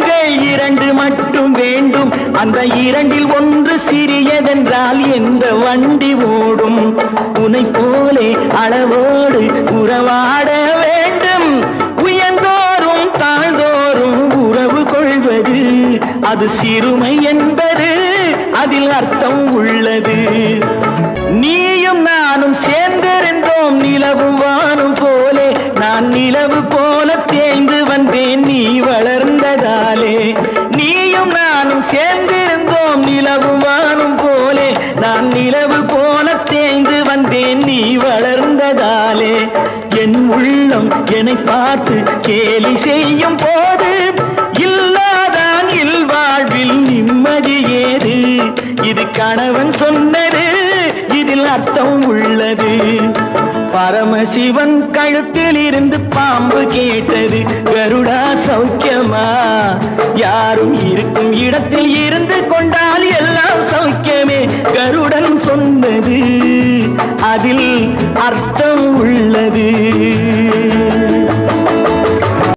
சக்கரங்கள் இரண்டு மட்டும் வேண்டும். அந்த இரண்டில் ஒன்று சிறியதென்றால் எந்த வண்டி ஓடும்? உனை போலே அளவோடு உறவாட வேண்டும். உயர்ந்தோறும் தாழ்ந்தோறும் உறவு கொள்வது அது சிறுமை என்பது அதில் அர்த்தம் உள்ளது. நீயும் நானும் சேர்ந்திருந்தோம் நிலவும் வானும் போலே. நான் நிலவு போ சேர்ந்திருந்தோம் நிலவு வானும் போலே. நான் நிலவு போல தேய்ந்து வந்தேன் நீ வளர்ந்ததாலே. என் உள்ளம் என்னை பார்த்து கேலி செய்யும் போது இல்லாதான் இல்வாழ்வில் நிம்மதி ஏது? இது கணவன் சொன்னது இதில் அர்த்தம் உள்ளது. பரமசிவன் கழுத்தில் இருந்து பாம்பு கேட்டது கருடா சௌக்கியமா? இருக்கும் இடத்தில் இருந்து கொண்டால் எல்லாம் சௌக்கியமே. கருடன் சொன்னது அதில் அர்த்தம் உள்ளது.